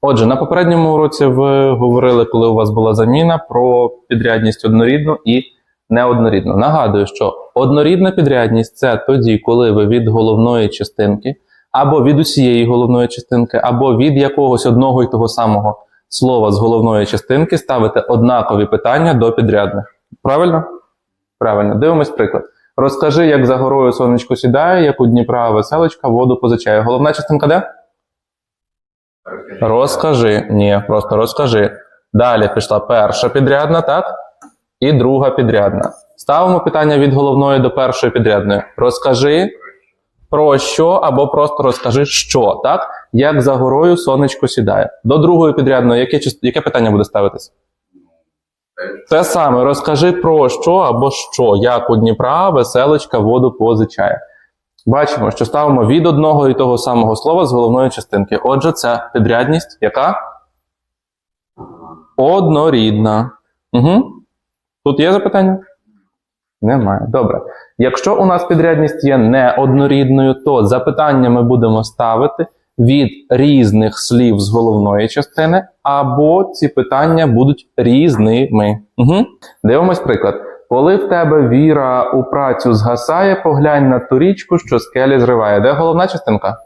Отже, на попередньому уроці ви говорили, коли у вас була заміна, про підрядність однорідну і неоднорідну. Нагадую, що однорідна підрядність це тоді, коли ви від головної частинки, або від усієї головної частинки, або від якогось одного і того самого слова з головної частинки ставите однакові питання до підрядних. Правильно? Правильно. Дивимось приклад. Розкажи, як за горою сонечко сідає, як у Дніпра веселочка воду позичає. Головна частинка де? Розкажи. Ні, просто розкажи. Далі пішла перша підрядна, так? І друга підрядна. Ставимо питання від головної до першої підрядної. Розкажи про що або просто розкажи, що, так? Як за горою сонечко сідає. До другої підрядної, яке, яке питання буде ставитись? Те саме, розкажи про що або що, як у Дніпра веселочка воду позичає. Бачимо, що ставимо від одного і того самого слова з головної частинки. Отже, це підрядність, яка? Однорідна. Угу. Тут є запитання? Немає. Добре. Якщо у нас підрядність є неоднорідною, то запитання ми будемо ставити від різних слів з головної частини, або ці питання будуть різними. Угу. Дивимось приклад. Коли в тебе віра у працю згасає, поглянь на ту річку, що скелі зриває. Де головна частинка?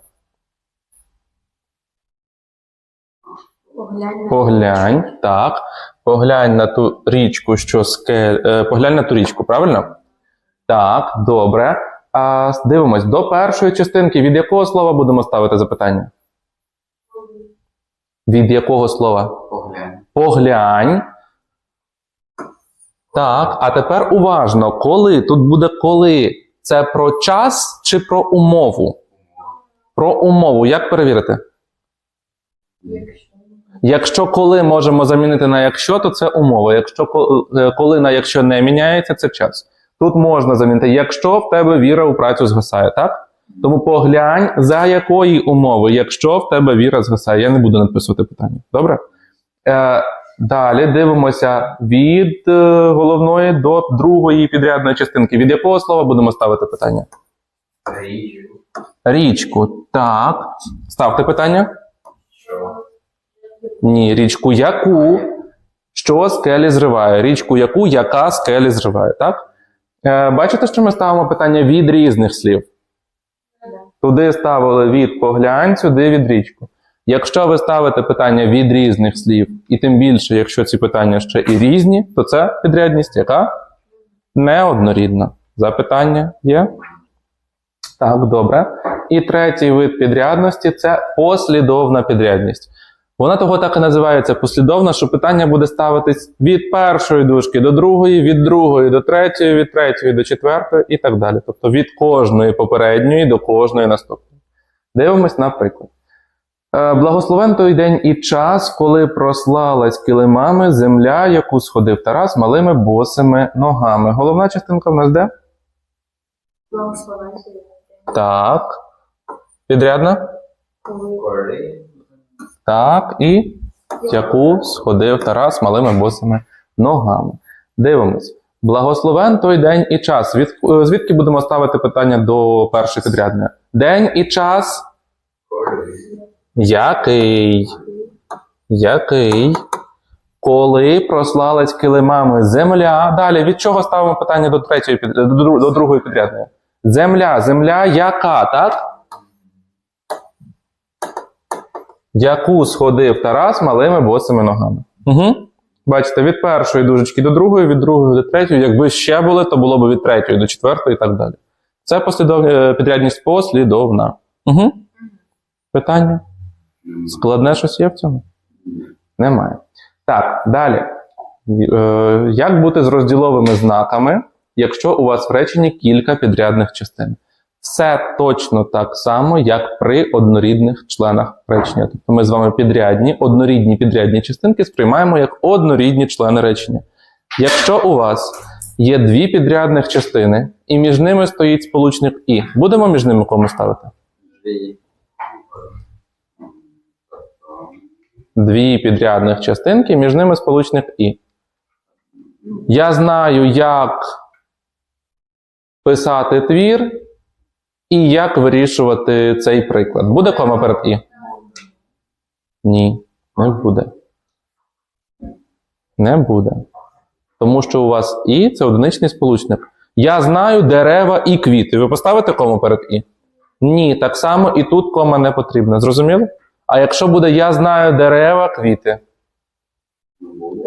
Поглянь Поглянь, так. Поглянь на ту річку, що скель. Е, поглянь на ту річку, правильно? Так, добре. А, дивимось, до першої частинки від якого слова будемо ставити запитання? Від якого слова? Поглянь. Поглянь. Так, а тепер уважно, коли тут буде коли? Це про час чи про умову? Про умову. Як перевірити? Якщо Якщо коли можемо замінити на якщо, то це умова. Якщо е, коли на якщо не міняється, це час. Тут можна замінити, якщо в тебе віра у працю згасає, так? Тому поглянь, за якої умови, якщо в тебе віра згасає. Я не буду надписувати питання. Добре? Е, далі дивимося від е, головної до другої підрядної частинки. Від якого слова будемо ставити питання? Річку. Річку. Так. Ставте питання. Що? Ні, річку яку, що скелі зриває. Річку яку, яка скелі зриває, так? Е, бачите, що ми ставимо питання від різних слів. Туди ставили від поглянь, сюди від річку. Якщо ви ставите питання від різних слів, і тим більше, якщо ці питання ще і різні, то це підрядність, яка неоднорідна. Запитання є? Так, добре. І третій вид підрядності це послідовна підрядність. Вона того так і називається послідовна, що питання буде ставитись від першої дужки до другої, від другої до третьої, від третьої до четвертої і так далі. Тобто від кожної попередньої до кожної наступної. Дивимось на приклад. Е, Благословен той день і час, коли прослалась килимами земля, яку сходив Тарас малими босими ногами. Головна частинка в нас де? благословен Так. Підрядна? Так. І яку сходив Тарас малими босими ногами. Дивимось. Благословен той день і час. Від, е, звідки будемо ставити питання до першої підрядної? День і час. Який? Який? Коли прослалась килимами земля. Далі від чого ставимо питання до третьої до, другої підрядної? Земля. Земля яка, так? Яку сходив Тарас малими босими ногами. Угу. Бачите, від першої дужечки до другої, від другої до третьої. Якби ще були, то було б від третьої до четвертої і так далі. Це послідов... е, підрядність послідовна. Угу. Питання? Складне щось є в цьому? Немає. Так, далі. Е, як бути з розділовими знаками, якщо у вас в реченні кілька підрядних частин? Все точно так само, як при однорідних членах речення. Тобто ми з вами підрядні, однорідні підрядні частинки сприймаємо як однорідні члени речення. Якщо у вас є дві підрядних частини, і між ними стоїть сполучник і, будемо між ними кому ставити? Дві. підрядних частинки, між ними сполучник і. Я знаю, як писати твір і як вирішувати цей приклад. Буде кома перед і? Ні. Не буде. Не буде. Тому що у вас і це одиничний сполучник. Я знаю дерева і квіти. Ви поставите кому перед і? Ні, так само і тут кома не потрібна. Зрозуміло? А якщо буде я знаю дерева, квіти.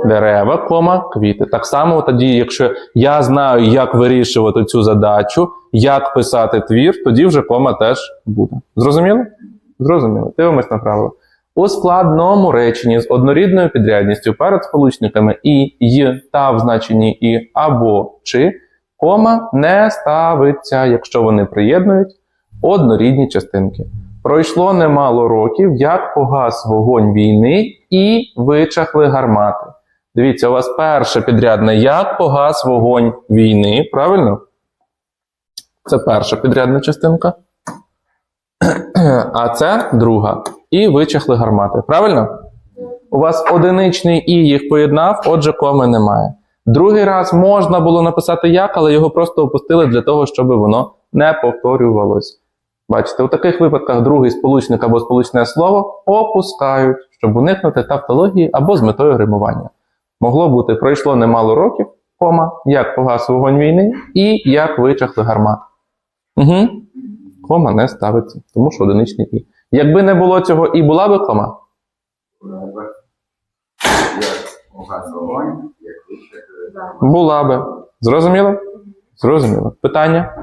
Дерева, кома, квіти. Так само тоді, якщо я знаю, як вирішувати цю задачу, як писати твір, тоді вже кома теж буде. Зрозуміло? Зрозуміло. Дивимось на правило. У складному реченні з однорідною підрядністю перед сполучниками і, й та в значенні і або чи кома не ставиться, якщо вони приєднують однорідні частинки. Пройшло немало років, як погас вогонь війни і вичахли гармати. Дивіться, у вас перше підрядне як погас вогонь війни, правильно? Це перша підрядна частинка. А це друга. І вичахли гармати. Правильно? У вас одиничний і їх поєднав, отже, коми немає. Другий раз можна було написати як, але його просто опустили для того, щоб воно не повторювалось. Бачите, у таких випадках другий сполучник або сполучне слово опускають, щоб уникнути тавтології або з метою гримування. Могло бути пройшло немало років, кома, як погас вогонь війни і як вичахли гармат. Угу. Кома не ставиться, тому що одиничний і. Якби не було цього і була би кома, була би. Зрозуміло? Зрозуміло. Питання?